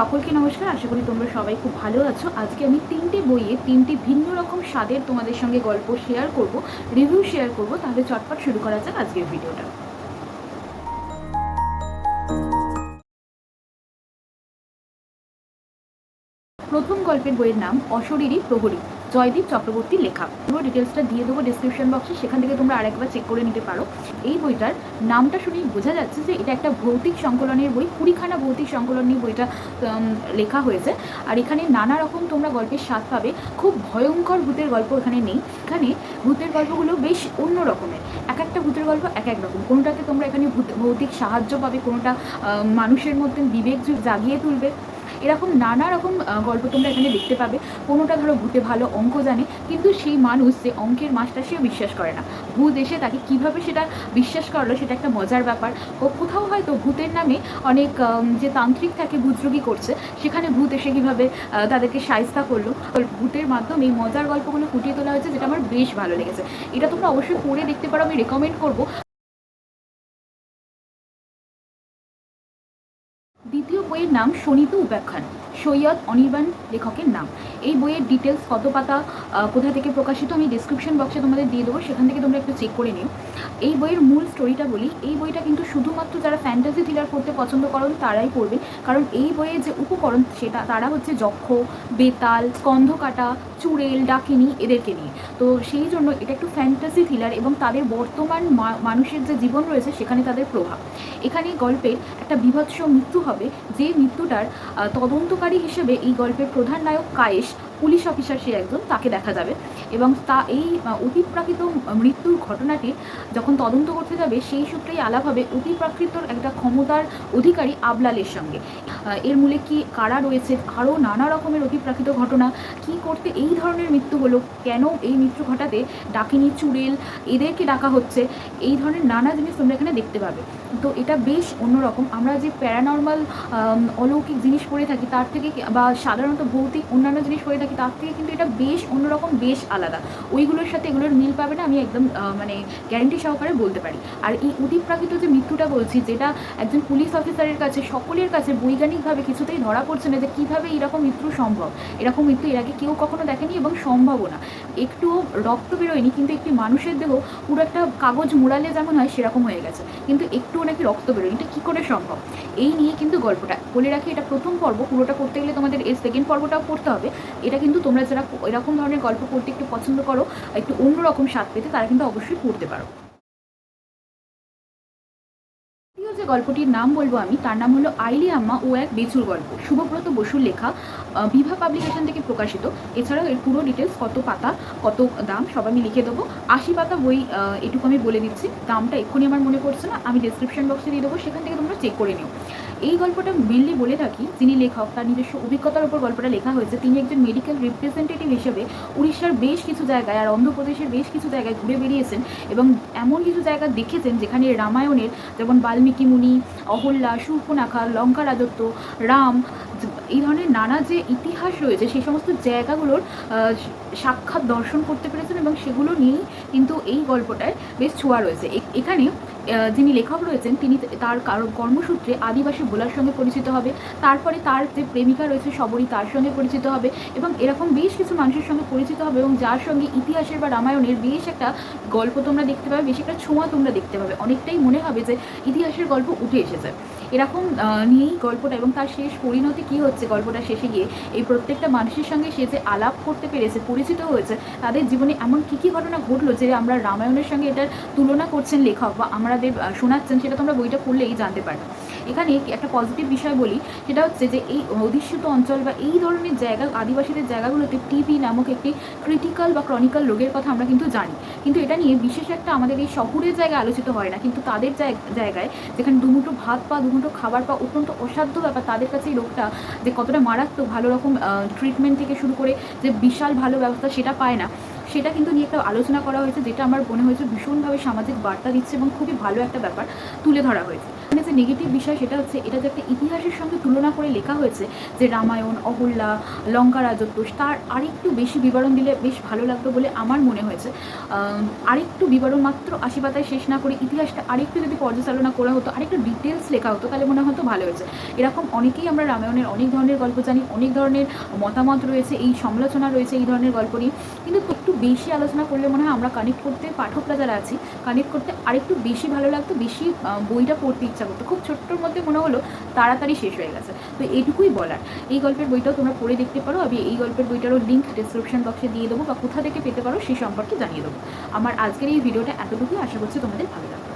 সকলকে নমস্কার। আশা করি তোমরা সবাই খুব ভালো আছো। আজকে আমি তিনটে বইয়ে তিনটি ভিন্ন রকম স্বাদের তোমাদের সঙ্গে গল্প শেয়ার করব রিভিউ শেয়ার করব। তাহলে চটপট শুরু করা যাক আজকের ভিডিওটা। প্রথম গল্পের বইয়ের নাম অশরীরী প্রহরী। জয়দীপ চক্রবর্তীর লেখা। পুরো ডিটেলসটা দিয়ে দেবো ডিসক্রিপশন বক্সে সেখান থেকে তোমরা আরেকবার চেক করে নিতে পারো। এই বইটার নামটা শুনেই বোঝা যাচ্ছে যে এটা একটা ভৌতিক সংকলনের বই, কুড়িখানা ভৌতিক সংকলন নিয়ে বইটা লেখা হয়েছে। আর এখানে নানা রকম তোমরা গল্পের স্বাদ পাবে। খুব ভয়ঙ্কর ভূতের গল্প এখানে নেই। এখানে ভূতের গল্পগুলো বেশ অন্য রকমের। এক একটা ভূতের গল্প এক এক রকম। কোনোটাতে তোমরা এখানে ভূত- ভৌতিক সাহায্য পাবে, কোনোটা মানুষের মধ্যে বিবেক জাগিয়ে তুলবে এরকম নানা রকম গল্প তোমরা এখানে দেখতে পাবে। কোনোটা ধরো ভূতে ভালো অঙ্ক জানে, কিন্তু সেই মানুষ যে অঙ্কের মাস্টার সেও বিশ্বাস করে না। ভূত এসে তাকে কীভাবে সেটা বিশ্বাস করল সেটা একটা মজার ব্যাপার। ও কোথাও হয়তো ভূতের নামে অনেক যে তান্ত্রিক থাকে, ভূতরোগী করছে, সেখানে ভূত এসে কীভাবে তাদেরকে সায়স্তা করল। ভূতের মাধ্যমে এই মজার গল্পগুলো ফুটিয়ে তোলা হয়েছে, যেটা আমার বেশ ভালো লেগেছে। এটা তোমরা অবশ্যই পড়ে দেখতে পারো, আমি রেকমেন্ড করব। বইয়ের নাম শনিত উপাখ্যান, সৈয়দ অনির্বাণ লেখকের নাম। এই বইয়ের ডিটেলস কত পাতা কোথা থেকে প্রকাশিত আমি ডিসক্রিপশন বক্সে তোমাদের দিয়ে দেবো, সেখান থেকে তোমরা একটু চেক করে নিও। এই বইয়ের মূল স্টোরিটা বলি, এই বইটা কিন্তু শুধুমাত্র যারা ফ্যান্টাসি থ্রিলার পড়তে পছন্দ করেন, তারাই পড়বে। কারণ এই বইয়ের যে উপকরণ, সেটা তারা হচ্ছে যক্ষ, বেতাল, স্কন্ধকাটা, চুড়েল, ডাকিনি এদেরকে নিয়ে। তো সেই জন্য এটা একটু ফ্যান্টাসি থ্রিলার এবং তাদের বর্তমান মানুষের যে জীবন রয়েছে, সেখানে তাদের প্রভাব। এখানে গল্পের একটা বিভৎস মৃত্যু হবে যে মৃত্যুটার তদন্তকারী হিসেবে এই গল্পের প্রধান নায়ক কায়েশ, পুলিশ অফিসার সে একজন, তাকে দেখা যাবে। এবং তা এই অতিপ্রাকৃত মৃত্যুর ঘটনাটি যখন তদন্ত করতে যাবে, সেই সূত্রেই আলাপ হবে অতিপ্রাকৃতর একটা ক্ষমতার অধিকারী আবলালের সঙ্গে। এর মূলে কি কারা রয়েছে? আরও নানা রকমের অতিপ্রাকৃত ঘটনা। কি করতে এই ধরনের মৃত্যু হলো? কেন এই মৃত্যু ঘটাতে ডাকিনি চুড়েল? এদেরকে ডাকা হচ্ছে। এই ধরনের নানা জিনিস তোমরা এখানে দেখতে পাবে। তো এটা বেশ অন্যরকম। আমরা যে প্যারানর্মাল অলৌকিক জিনিস পড়ে থাকি, তার থেকে বা সাধারণত ভৌতিক অন্যান্য জিনিস পড়ে থাকি, তার থেকে কিন্তু এটা বেশ অন্যরকম, বেশ আলাদা। ওইগুলোর সাথে এগুলোর মিল পাবে না, আমি একদম মানে গ্যারেন্টি সহকারে বলতে পারি। আর এই অতিপ্রাকৃত যে মৃত্যুটা বলছি, যেটা একজন পুলিশ অফিসারের কাছে, সকলের কাছে বৈজ্ঞানিকভাবে কিছুতেই ধরা পড়ছে না যে কীভাবে এরকম মৃত্যু সম্ভব। এরকম মৃত্যু এর আগে কেউ কখনো দেখেনি এবং সম্ভবও না। একটুও রক্ত বেরোয়নি, কিন্তু একটি মানুষের দেহ পুরো একটা কাগজ মোড়ালে যেমন হয়, সেরকম হয়ে গেছে। কিন্তু একটুও নাকি রক্ত বেরোয়নি। এটা কী করে সম্ভব? এই নিয়ে কিন্তু গল্পটা। বলে রাখি, এটা প্রথম পর্ব। পুরোটা করতে গেলে তোমাদের এই সেকেন্ড পর্বটাও পড়তে হবে। এটা কিন্তু তোমরা যারা এরকম ধরনের গল্প পড়তে একটু পছন্দ করো, একটু অন্যরকম স্বাদ পেতে, তারা কিন্তু অবশ্যই পড়তে পারো। যে গল্পটির নাম বলব আমি, তার নাম হলো আইলি আম্মা ও এক বেচুর গল্প। শুভব্রত বসুর লেখা বিভা পাবলিকেশন থেকে প্রকাশিত। এছাড়াও এর পুরো ডিটেলস কত পাতা, কত দাম, সব আমি লিখে দেবো। আশি পাতা বই এটুকু আমি বলে দিচ্ছি। দামটা এক্ষুনি আমার মনে পড়ছে না, আমি ডিসক্রিপশন বক্সে দিয়ে দেবো, সেখান থেকে তোমরা চেক করে নিও। এই গল্পটা মেনলি বলে থাকি যিনি লেখক, তার নিজস্ব অভিজ্ঞতার উপর গল্পটা লেখা হয়েছে, তিনি একজন মেডিকেল রিপ্রেজেন্টেটিভ হিসেবে উড়িষ্যার বেশ কিছু জায়গায় আর অন্ধ্রপ্রদেশের বেশ কিছু জায়গায় ঘুরে বেরিয়েছেন এবং এমন কিছু জায়গা দেখেছেন যেখানে রামায়ণের যেমন বাল্মীকি মুনি, অহল্যা শূর্পনাখা লঙ্কা রাজত্ব রাম এই ধরনের নানা যে ইতিহাস রয়েছে, সেই সমস্ত জায়গাগুলোর সাক্ষাৎ দর্শন করতে পেরেছেন এবং সেগুলো নিয়েই কিন্তু এই গল্পটায় বেশ ছোঁয়া রয়েছে। এখানে যিনি লেখক রয়েছেন, তিনি তার কারও কর্মসূত্রে আদিবাসী বোলার সঙ্গে পরিচিত হবে। তারপরে তার যে প্রেমিকা রয়েছে সবরই তার সঙ্গে পরিচিত হবে এবং এরকম বেশ কিছু মানুষের সঙ্গে পরিচিত হবে এবং যার সঙ্গে ইতিহাসের বা রামায়ণের বেশ একটা গল্প তোমরা দেখতে পাবে, বেশ একটা ছোঁয়া তোমরা দেখতে পাবে। অনেকটাই মনে হবে যে ইতিহাসের গল্প উঠে এসেছে। এরকম নিয়েই গল্পটা এবং তার শেষ পরিণতি কী হচ্ছে গল্পটা শেষে গিয়ে, এই প্রত্যেকটা মানুষের সঙ্গে সে যে আলাপ করতে পেরেছে, পরিচিত হয়েছে, তাদের জীবনে এমন কী কী ঘটনা ঘটলো যে আমরা রামায়ণের সঙ্গে এটার তুলনা করছেন লেখক বা আমাদের শোনাচ্ছেন সেটা তোমরা বইটা পড়লেই জানতে পারবে। এখানে একটা পজিটিভ বিষয় বলি, সেটা হচ্ছে যে এই অধিষ্ঠিত অঞ্চল বা এই ধরনের জায়গা, আদিবাসীদের জায়গাগুলোতে টিবি নামক একটি ক্রিটিক্যাল বা ক্রনিক্যাল রোগের কথা আমরা কিন্তু জানি। কিন্তু এটা নিয়ে বিশেষ একটা আমাদের এই শহরের জায়গায় আলোচিত হয় না, কিন্তু তাদের জায়গ- জায়গায় যেখানে দুমুটো ভাত পা দুমুটো খাবার পা অত্যন্ত অসাধ্য ব্যাপার তাদের কাছে এই রোগটা যে কতটা মারাত্মক ভালো রকম ট্রিটমেন্ট থেকে শুরু করে যে বিশাল ভালো ব্যবস্থা সেটা পায় না। সেটা কিন্তু নিয়ে একটা আলোচনা করা হয়েছে, যেটা আমার মনে হয়েছে ভীষণভাবে সামাজিক বার্তা দিচ্ছে এবং খুবই ভালো একটা ব্যাপার তুলে ধরা হয়েছে। মানে যে নেগেটিভ বিষয় সেটা হচ্ছে এটা যে একটা ইতিহাসের সঙ্গে তুলনা করে লেখা হয়েছে যে রামায়ণ, অহল্যা লঙ্কা রাজত্ব তার আরেকটু বেশি বিবরণ দিলে বেশ ভালো লাগতো বলে আমার মনে হয়েছে। আরেকটু বিবরণ মাত্র আশি পাতায় শেষ না করে ইতিহাসটা আরেকটু যদি পর্যালোচনা করা হতো, আরেকটু ডিটেলস লেখা হতো, তাহলে মনে হয়তো ভালো হয়েছে। এরকম অনেকেই আমরা রামায়ণের অনেক ধরনের গল্প জানি, অনেক ধরনের মতামত রয়েছে, এই সমালোচনা রয়েছে, এই ধরনের গল্প নিয়ে। কিন্তু একটু বেশি আলোচনা করলে মনে হয় আমরা কানেক্ট করতে পাঠকরা যারা আছি কানেক্ট করতে আরেকটু বেশি ভালো লাগতো, বেশি বইটা পড়তে ইচ্ছা করতো। খুব ছোট্টর মধ্যে মনে হলো তাড়াতাড়ি শেষ হয়ে গেছে। তো এইটুকুই বলার। এই গল্পের বইটাও তোমরা পড়ে দেখতে পারো। আমি এই গল্পের বইটারও লিঙ্ক ডিসক্রিপশন বক্সে দিয়ে দেবো বা কোথা থেকে পেতে পারো সেই সম্পর্কে জানিয়ে দেবো। আমার আজকের এই ভিডিওটা এতটুকুই। আশা করছি তোমাদের ভালো লাগবে।